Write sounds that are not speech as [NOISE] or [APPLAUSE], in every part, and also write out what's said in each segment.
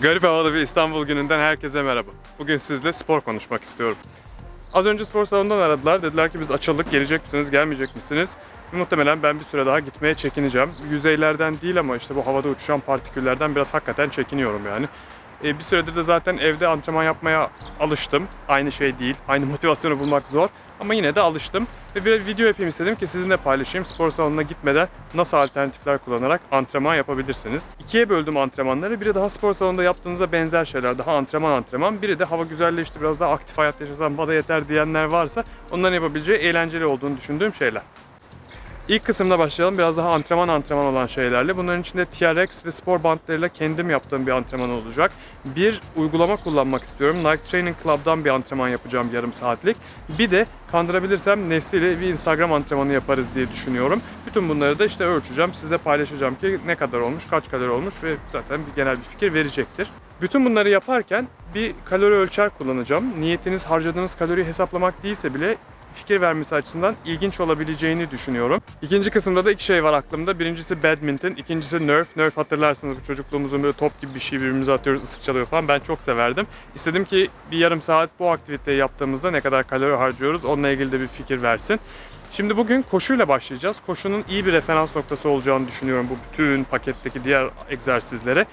Garip havalı bir İstanbul gününden herkese merhaba. Bugün sizle spor konuşmak istiyorum. Az önce spor salonundan aradılar. Dediler ki biz açıldık, gelecek misiniz, gelmeyecek misiniz? Muhtemelen ben bir süre daha gitmeye çekineceğim. Yüzeylerden değil ama işte bu havada uçuşan partiküllerden biraz hakikaten çekiniyorum yani. E, bir süredir de zaten evde antrenman yapmaya alıştım. Aynı şey değil, aynı [LAUGHS] motivasyonu bulmak zor. Ama yine de alıştım. Ve bir video yapayım istedim ki sizinle paylaşayım. Spor salonuna gitmeden nasıl alternatifler kullanarak antrenman yapabilirsiniz. İkiye böldüm antrenmanları. Biri daha spor salonunda yaptığınıza benzer şeyler. Daha antrenman antrenman. Biri de hava güzelleşti biraz daha aktif hayat yaşasam bana yeter diyenler varsa onların yapabileceği eğlenceli olduğunu düşündüğüm şeyler. İlk kısımda başlayalım. Biraz daha antrenman antrenman olan şeylerle. Bunların içinde TRX ve spor bantlarıyla kendim yaptığım bir antrenman olacak. Bir uygulama kullanmak istiyorum. Nike Training Club'dan bir antrenman yapacağım yarım saatlik. Bir de kandırabilirsem Nesli ile bir Instagram antrenmanı yaparız diye düşünüyorum. Bütün bunları da işte ölçeceğim. Sizle paylaşacağım ki ne kadar olmuş, kaç kalori olmuş ve zaten bir genel bir fikir verecektir. Bütün bunları yaparken bir kalori ölçer kullanacağım. Niyetiniz harcadığınız kaloriyi hesaplamak değilse bile fikir vermesi açısından ilginç olabileceğini düşünüyorum. İkinci kısımda da iki şey var aklımda. Birincisi badminton, ikincisi nerf. Nerf hatırlarsınız bu çocukluğumuzun böyle top gibi bir şey birbirimize atıyoruz, ıslık çalıyor falan. Ben çok severdim. İstedim ki bir yarım saat bu aktiviteyi yaptığımızda ne kadar kalori harcıyoruz onunla ilgili de bir fikir versin. Şimdi bugün koşuyla başlayacağız. Koşunun iyi bir referans noktası olacağını düşünüyorum bu bütün paketteki diğer egzersizlere.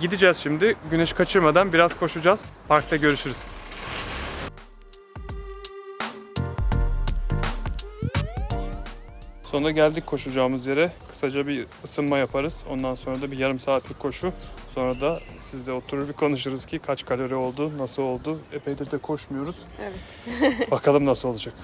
Gideceğiz şimdi. Güneş kaçırmadan biraz koşacağız. Parkta görüşürüz. Sonunda geldik koşacağımız yere. Kısaca bir ısınma yaparız. Ondan sonra da bir yarım saatlik koşu. Sonra da sizle oturur bir konuşuruz ki kaç kalori oldu, nasıl oldu. Epeydir de koşmuyoruz. Evet. Bakalım nasıl olacak.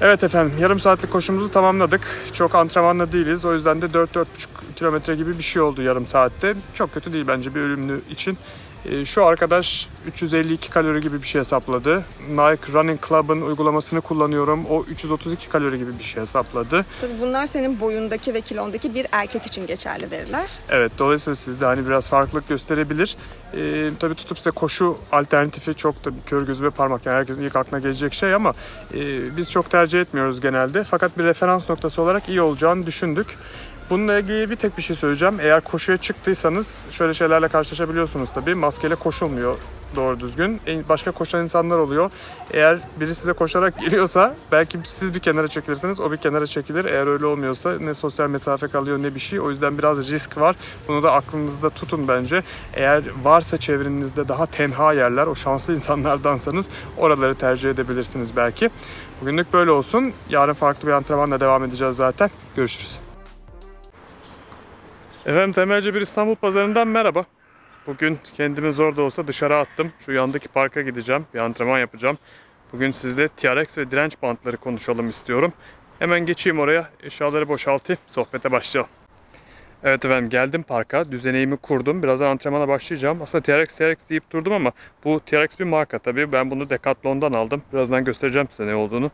Evet efendim yarım saatlik koşumuzu tamamladık. Çok antrenmanlı değiliz. O yüzden de 4-4,5 kilometre gibi bir şey oldu yarım saatte. Çok kötü değil bence bir ölümlü için. Ee, Şu arkadaş 352 kalori gibi bir şey hesapladı. Nike Running Club'ın uygulamasını kullanıyorum. O 332 kalori gibi bir şey hesapladı. Tabii bunlar senin boyundaki ve kilondaki bir erkek için geçerli veriler. Evet dolayısıyla sizde hani biraz farklılık gösterebilir. Ee, tabii tutup size koşu alternatifi çok da kör gözüme parmak yani herkesin ilk aklına gelecek şey ama e, biz çok tercih etmiyoruz genelde. Fakat bir referans noktası olarak iyi olacağını düşündük. Bununla ilgili bir tek bir şey söyleyeceğim. Eğer koşuya çıktıysanız şöyle şeylerle karşılaşabiliyorsunuz tabii. Maskeyle koşulmuyor doğru düzgün. E, Başka koşan insanlar oluyor. Eğer biri size koşarak [LAUGHS] geliyorsa belki siz bir kenara çekilirsiniz, o bir kenara çekilir. Eğer öyle olmuyorsa ne sosyal mesafe kalıyor ne bir şey. O yüzden biraz risk var. Bunu da aklınızda tutun bence. Eğer varsa çevrenizde daha tenha yerler, o şanslı [LAUGHS] insanlardansanız oraları tercih edebilirsiniz belki. Bugünlük böyle olsun. Yarın farklı bir antrenmanla devam edeceğiz zaten. Görüşürüz. Efendim temelci bir İstanbul pazarından merhaba. Bugün kendimi zor da olsa dışarı attım. Şu yandaki parka gideceğim. Bir antrenman yapacağım. Bugün sizle TRX ve direnç bantları konuşalım istiyorum. Hemen geçeyim oraya. Eşyaları boşaltayım. Sohbete başlayalım. Evet efendim geldim parka. Düzeneğimi kurdum. Birazdan antrenmana başlayacağım. Aslında TRX TRX deyip durdum ama bu TRX bir marka tabii. Ben bunu Decathlon'dan aldım. Birazdan göstereceğim size ne olduğunu.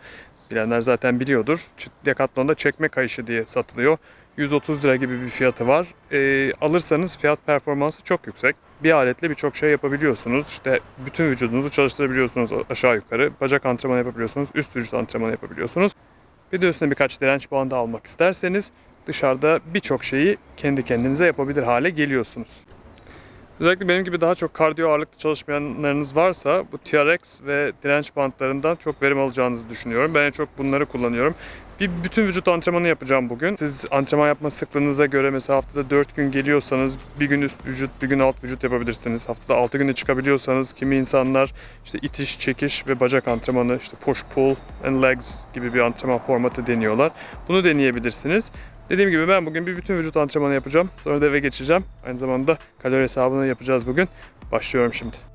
Bilenler zaten biliyordur. Decathlon'da çekme kayışı diye satılıyor. 130 lira gibi bir fiyatı var. Ee, alırsanız fiyat performansı çok yüksek. Bir aletle birçok şey yapabiliyorsunuz. İşte bütün vücudunuzu çalıştırabiliyorsunuz aşağı yukarı. Bacak antrenmanı yapabiliyorsunuz. Üst vücut antrenmanı yapabiliyorsunuz. Bir de üstüne birkaç direnç bandı almak isterseniz dışarıda birçok şeyi kendi kendinize yapabilir hale geliyorsunuz. Özellikle benim gibi daha çok kardiyo ağırlıklı çalışmayanlarınız varsa bu TRX ve direnç bantlarından çok verim alacağınızı düşünüyorum. Ben en çok bunları kullanıyorum. Bir bütün vücut antrenmanı yapacağım bugün. Siz antrenman yapma sıklığınıza göre mesela haftada 4 gün geliyorsanız bir gün üst vücut, bir gün alt vücut yapabilirsiniz. Haftada 6 güne çıkabiliyorsanız kimi insanlar işte itiş, çekiş ve bacak antrenmanı, işte push, pull and legs gibi bir antrenman formatı deniyorlar. Bunu deneyebilirsiniz. Dediğim gibi ben bugün bir bütün vücut antrenmanı yapacağım. Sonra da eve geçeceğim. Aynı zamanda kalori hesabını yapacağız bugün. Başlıyorum şimdi.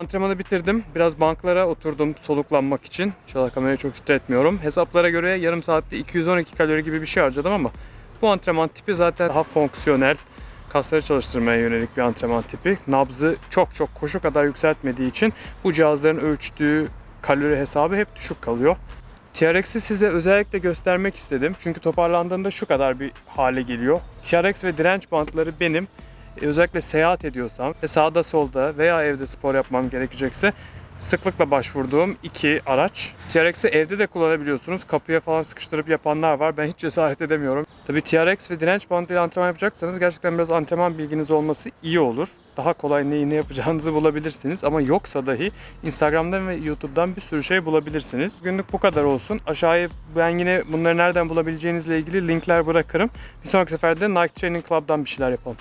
Antrenmanı bitirdim. Biraz banklara oturdum soluklanmak için. İnşallah kamerayı çok titretmiyorum. Hesaplara göre yarım saatte 212 kalori gibi bir şey harcadım ama bu antrenman tipi zaten daha fonksiyonel, kasları çalıştırmaya yönelik bir antrenman tipi. Nabzı çok çok koşu kadar yükseltmediği için bu cihazların ölçtüğü kalori hesabı hep düşük kalıyor. TRX'i size özellikle göstermek istedim. Çünkü toparlandığında şu kadar bir hale geliyor. TRX ve direnç bantları benim özellikle seyahat ediyorsam ve sağda solda veya evde spor yapmam gerekecekse sıklıkla başvurduğum iki araç. TRX'i evde de kullanabiliyorsunuz. Kapıya falan sıkıştırıp yapanlar var. Ben hiç cesaret edemiyorum. Tabii TRX ve direnç bandıyla antrenman yapacaksanız gerçekten biraz antrenman bilginiz olması iyi olur. Daha kolay neyi ne yapacağınızı bulabilirsiniz. Ama yoksa dahi Instagram'dan ve YouTube'dan bir sürü şey bulabilirsiniz. Günlük bu kadar olsun. Aşağıya ben yine bunları nereden bulabileceğinizle ilgili linkler bırakırım. Bir sonraki seferde Nike Training Club'dan bir şeyler yapalım.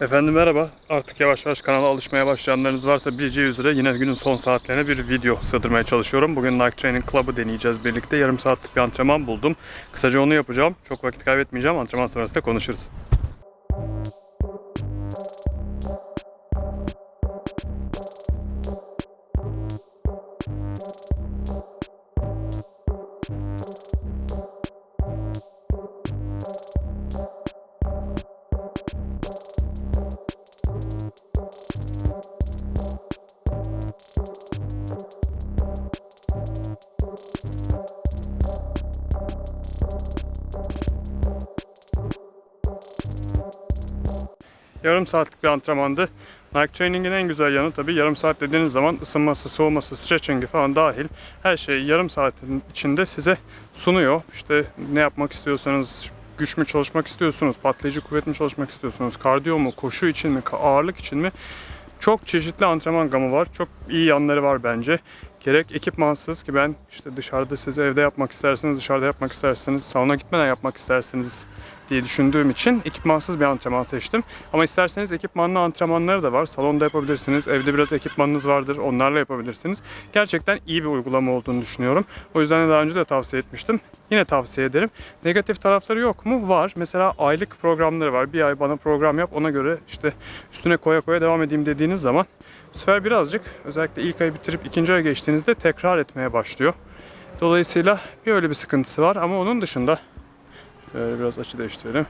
Efendim merhaba. Artık yavaş yavaş kanala alışmaya başlayanlarınız varsa bileceği üzere yine günün son saatlerine bir video sığdırmaya çalışıyorum. Bugün Nike Training Club'ı deneyeceğiz birlikte. Yarım saatlik bir antrenman buldum. Kısaca onu yapacağım. Çok vakit kaybetmeyeceğim. Antrenman sonrasında konuşuruz. Yarım saatlik bir antrenmandı. Nike Training'in en güzel yanı tabii yarım saat dediğiniz zaman ısınması, soğuması, stretching'i falan dahil her şeyi yarım saatin içinde size sunuyor. İşte ne yapmak istiyorsanız, güç mü çalışmak istiyorsunuz, patlayıcı kuvvet mi çalışmak istiyorsunuz, kardiyo mu, koşu için mi, ağırlık için mi? Çok çeşitli antrenman gamı var. Çok iyi yanları var bence. Gerek ekipmansız ki ben işte dışarıda siz evde yapmak isterseniz, dışarıda yapmak isterseniz, salona gitmeden yapmak isterseniz diye düşündüğüm için ekipmansız bir antrenman seçtim. Ama isterseniz ekipmanlı antrenmanları da var. Salonda yapabilirsiniz. Evde biraz ekipmanınız vardır. Onlarla yapabilirsiniz. Gerçekten iyi bir uygulama olduğunu düşünüyorum. O yüzden de daha önce de tavsiye etmiştim. Yine tavsiye ederim. Negatif tarafları yok mu? Var. Mesela aylık programları var. Bir ay bana program yap. Ona göre işte üstüne koya koya devam edeyim dediğiniz zaman bu sefer birazcık özellikle ilk ayı bitirip ikinci aya geçtiğinizde tekrar etmeye başlıyor. Dolayısıyla bir öyle bir sıkıntısı var ama onun dışında Şöyle biraz açı değiştirelim.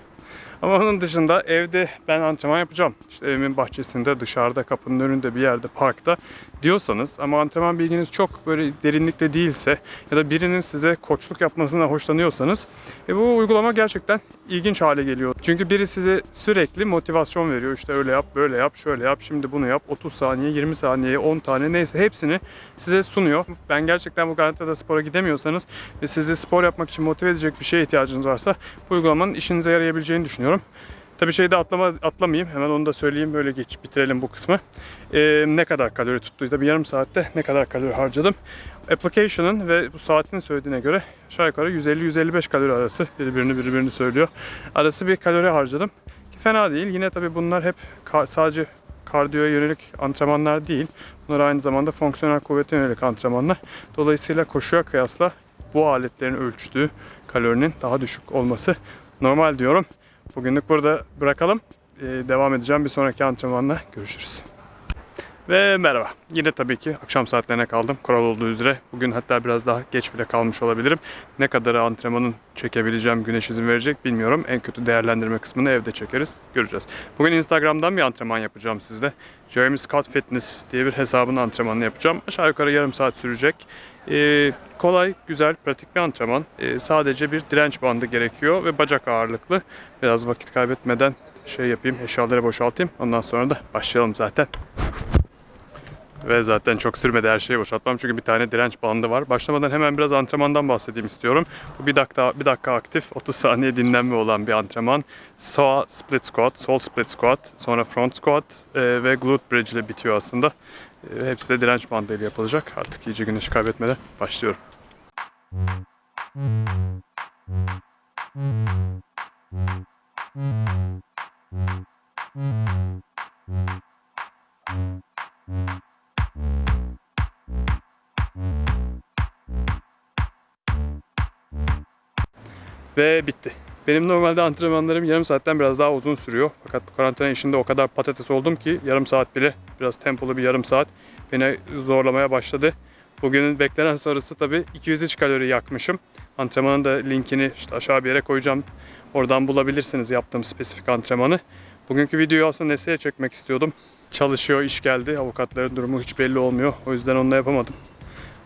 Ama onun dışında evde ben antrenman yapacağım. İşte evimin bahçesinde, dışarıda, kapının önünde bir yerde, parkta diyorsanız ama antrenman bilginiz çok böyle derinlikte değilse ya da birinin size koçluk yapmasına hoşlanıyorsanız e, bu uygulama gerçekten ilginç hale geliyor. Çünkü biri size sürekli motivasyon veriyor. İşte öyle yap, böyle yap, şöyle yap, şimdi bunu yap. 30 saniye, 20 saniye, 10 tane neyse hepsini size sunuyor. Ben gerçekten bu Garanti'de spora gidemiyorsanız ve sizi spor yapmak için motive edecek bir şeye ihtiyacınız varsa bu uygulamanın işinize yarayabileceğini düşünüyorum. Tabii şeyi de atlama, atlamayayım. Hemen onu da söyleyeyim. Böyle geç bitirelim bu kısmı. Ee, ne kadar kalori tuttu? Tabii yarım saatte ne kadar kalori harcadım? Application'ın ve bu saatin söylediğine göre aşağı yukarı 150-155 kalori arası birbirini birbirini söylüyor. Arası bir kalori harcadım. Ki fena değil. Yine tabii bunlar hep ka- sadece kardiyoya yönelik antrenmanlar değil. Bunlar aynı zamanda fonksiyonel kuvvete yönelik antrenmanlar. Dolayısıyla koşuya kıyasla bu aletlerin ölçtüğü kalorinin daha düşük olması normal diyorum. Bugünlük burada bırakalım. Ee, devam edeceğim bir sonraki antrenmanla. Görüşürüz. Ve merhaba. Yine tabii ki akşam saatlerine kaldım. Kural olduğu üzere. Bugün hatta biraz daha geç bile kalmış olabilirim. Ne kadar antrenmanın çekebileceğim, güneş izin verecek bilmiyorum. En kötü değerlendirme kısmını evde çekeriz. Göreceğiz. Bugün Instagram'dan bir antrenman yapacağım sizde. Jeremy Scott Fitness diye bir hesabın antrenmanını yapacağım. Aşağı yukarı yarım saat sürecek. Ee, kolay, güzel, pratik bir antrenman. Ee, sadece bir direnç bandı gerekiyor ve bacak ağırlıklı. Biraz vakit kaybetmeden şey yapayım, eşyaları boşaltayım. Ondan sonra da başlayalım zaten. Ve zaten çok sürmedi her şeyi boşaltmam çünkü bir tane direnç bandı var. Başlamadan hemen biraz antrenmandan bahsedeyim istiyorum. Bu bir dakika, bir dakika aktif, 30 saniye dinlenme olan bir antrenman. Sağ split squat, sol split squat, sonra front squat e, ve glute bridge ile bitiyor aslında. E, hepsi de direnç bandıyla yapılacak. Artık iyice güneş kaybetmeden başlıyorum. Ve bitti. Benim normalde antrenmanlarım yarım saatten biraz daha uzun sürüyor. Fakat bu karantina işinde o kadar patates oldum ki yarım saat bile biraz tempolu bir yarım saat beni zorlamaya başladı. Bugünün beklenen sonrası tabii 203 kalori yakmışım. Antrenmanın da linkini işte aşağı bir yere koyacağım. Oradan bulabilirsiniz yaptığım spesifik antrenmanı. Bugünkü videoyu aslında Nesli'ye çekmek istiyordum. Çalışıyor, iş geldi. Avukatların durumu hiç belli olmuyor. O yüzden onunla yapamadım.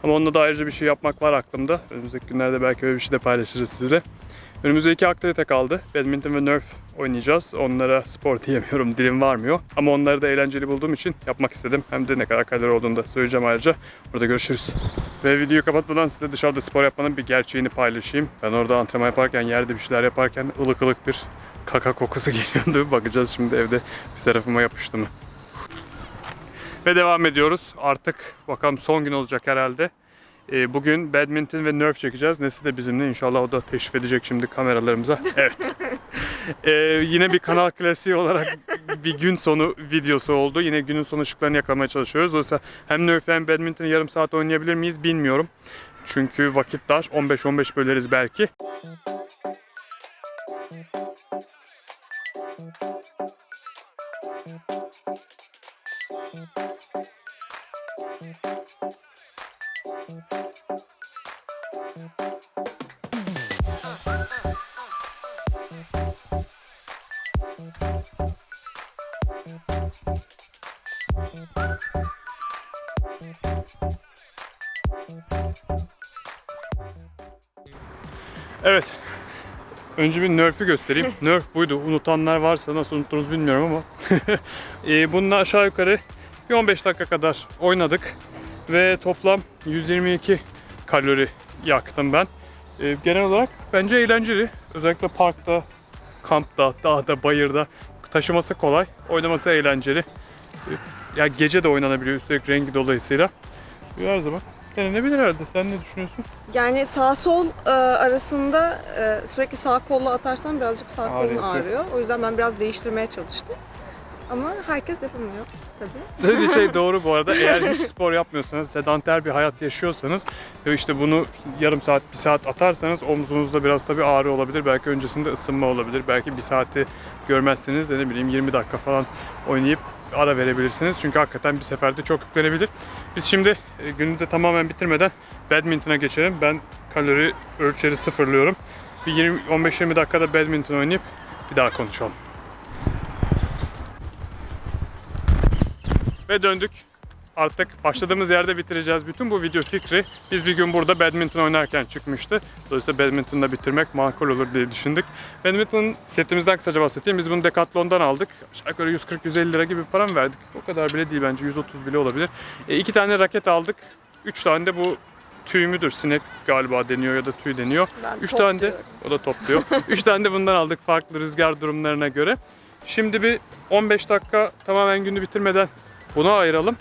Ama onunla da ayrıca bir şey yapmak var aklımda. Önümüzdeki günlerde belki öyle bir şey de paylaşırız sizinle. Önümüzde iki aktivite kaldı. Badminton ve Nerf oynayacağız. Onlara spor [LAUGHS] diyemiyorum, dilim varmıyor. Ama onları da eğlenceli bulduğum için yapmak istedim. Hem de ne kadar kalori olduğunu da söyleyeceğim ayrıca. Burada görüşürüz. Ve videoyu kapatmadan size dışarıda spor yapmanın bir gerçeğini paylaşayım. Ben orada antrenman yaparken, yerde bir şeyler yaparken ılık ılık bir kaka kokusu [LAUGHS] geliyordu. Bakacağız şimdi evde bir tarafıma yapıştı mı. Ve devam ediyoruz. Artık bakalım son gün olacak herhalde. Ee, Bugün badminton ve nerf çekeceğiz. Nesi de bizimle. İnşallah o da teşrif edecek şimdi kameralarımıza. [LAUGHS] Evet. Ee, yine bir kanal klasiği olarak bir gün sonu videosu oldu. Yine günün sonu ışıklarını yakalamaya çalışıyoruz. Dolayısıyla hem nerf hem badminton yarım saat oynayabilir miyiz bilmiyorum. Çünkü vakit dar. 15-15 böleriz belki. Evet. Önce bir Nerf'ü göstereyim. [LAUGHS] Nerf buydu. Unutanlar varsa nasıl unuttunuz bilmiyorum ama. [LAUGHS] e, bununla aşağı yukarı bir 15 dakika kadar oynadık. Ve toplam 122 kalori yaktım ben. E, genel olarak bence eğlenceli. Özellikle parkta, kampta, dağda, bayırda taşıması kolay. Oynaması eğlenceli. Ya gece de oynanabiliyor üstelik rengi dolayısıyla. Her zaman denenebilir herhalde. Sen ne düşünüyorsun? Yani sağ sol e, arasında e, sürekli sağ kolla atarsan birazcık sağ kolun Ağrıyor. ağrıyor. O yüzden ben biraz değiştirmeye çalıştım. Ama herkes yapamıyor tabii. Söylediği şey [LAUGHS] doğru bu arada. Eğer hiç spor yapmıyorsanız, sedanter bir hayat yaşıyorsanız ve işte bunu yarım saat, bir saat atarsanız omzunuzda biraz tabii ağrı olabilir. Belki öncesinde ısınma olabilir. Belki bir saati görmezseniz de ne bileyim 20 dakika falan oynayıp ara verebilirsiniz. Çünkü hakikaten bir seferde çok yüklenebilir. Biz şimdi e, günü de tamamen bitirmeden badminton'a geçelim. Ben kalori ölçeri sıfırlıyorum. Bir 20 15-20 dakikada badminton oynayıp bir daha konuşalım. Ve döndük. Artık başladığımız yerde bitireceğiz. Bütün bu video fikri biz bir gün burada badminton oynarken çıkmıştı. Dolayısıyla badminton'da bitirmek makul olur diye düşündük. Badminton setimizden kısaca bahsedeyim. Biz bunu Decathlon'dan aldık. Aşağı yukarı 140-150 lira gibi bir para mı verdik? O kadar bile değil bence 130 bile olabilir. E, iki tane raket aldık. Üç tane de bu tüy müdür? Sinek galiba deniyor ya da tüy deniyor. Ben Üç top tane de o da topluyor. [LAUGHS] Üç tane de bundan aldık farklı rüzgar durumlarına göre. Şimdi bir 15 dakika tamamen günü bitirmeden buna ayıralım.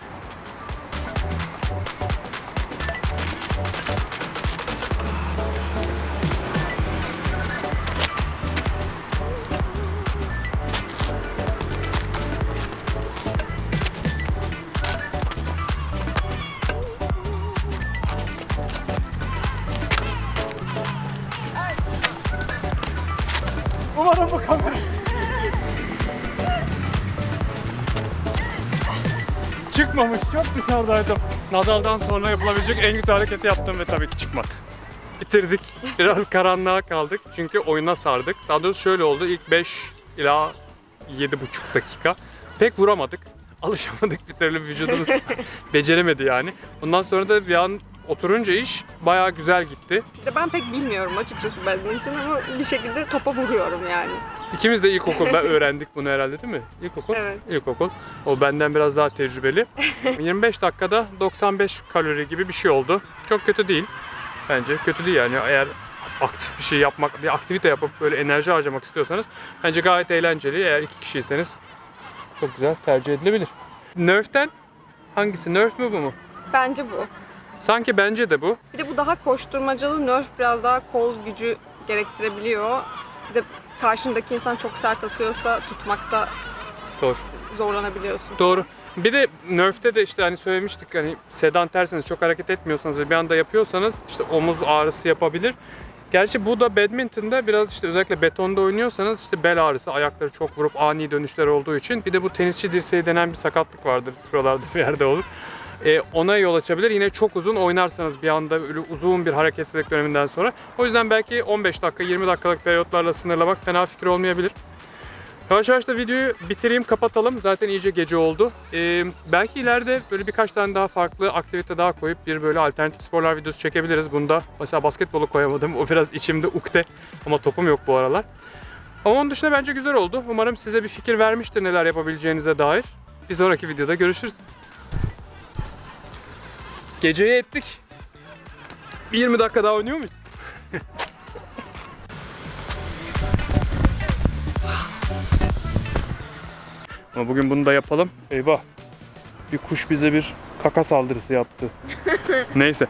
Çıkmamış, çok dışarıdaydım. Nadal'dan sonra yapılabilecek en güzel hareketi yaptım ve tabii ki çıkmadı. Bitirdik. Biraz karanlığa kaldık çünkü oyuna sardık. Daha doğrusu şöyle oldu. İlk 5 ila 7,5 dakika pek vuramadık. [LAUGHS] Alışamadık bir türlü vücudumuz [LAUGHS] beceremedi yani. Bundan sonra da bir an oturunca iş bayağı güzel gitti. Ben pek bilmiyorum açıkçası badminton ama bir şekilde topa vuruyorum yani. İkimiz de ilkokulda [LAUGHS] öğrendik bunu herhalde değil mi? İlkokul. Evet. İlkokul. O benden biraz daha tecrübeli. [LAUGHS] 25 dakikada 95 kalori gibi bir şey oldu. Çok kötü değil. Bence kötü değil yani eğer aktif bir şey yapmak, bir aktivite yapıp böyle enerji harcamak istiyorsanız bence gayet eğlenceli. Eğer iki kişiyseniz çok güzel tercih edilebilir. Nerf'ten hangisi? Nerf mü bu mu? Bence bu. Sanki bence de bu. Bir de bu daha koşturmacalı. Nerf biraz daha kol gücü gerektirebiliyor. Bir de karşındaki insan çok sert atıyorsa tutmakta Doğru. zorlanabiliyorsun. Doğru. Bir de Nerf'te de işte hani söylemiştik hani sedanterseniz çok hareket etmiyorsanız ve bir anda yapıyorsanız işte omuz ağrısı yapabilir. Gerçi bu da badminton'da biraz işte özellikle betonda oynuyorsanız işte bel ağrısı, ayakları çok vurup ani dönüşler olduğu için bir de bu tenisçi dirseği denen bir sakatlık vardır. Şuralarda bir yerde olur. Ee, ona yol açabilir. Yine çok uzun oynarsanız bir anda öyle uzun bir hareketsizlik döneminden sonra. O yüzden belki 15 dakika, 20 dakikalık periyotlarla sınırlamak fena fikir olmayabilir. Yavaş yavaş da videoyu bitireyim, kapatalım. Zaten iyice gece oldu. Ee, belki ileride böyle birkaç tane daha farklı aktivite daha koyup bir böyle alternatif sporlar videosu çekebiliriz. Bunda mesela basketbolu koyamadım. O biraz içimde ukde ama topum yok bu aralar. Ama onun dışında bence güzel oldu. Umarım size bir fikir vermiştir neler yapabileceğinize dair. Bir sonraki videoda görüşürüz. Geceye ettik. Bir 20 dakika daha oynuyor muyuz? [LAUGHS] Ama bugün bunu da yapalım. Eyvah. Bir kuş bize bir kaka saldırısı yaptı. [LAUGHS] Neyse.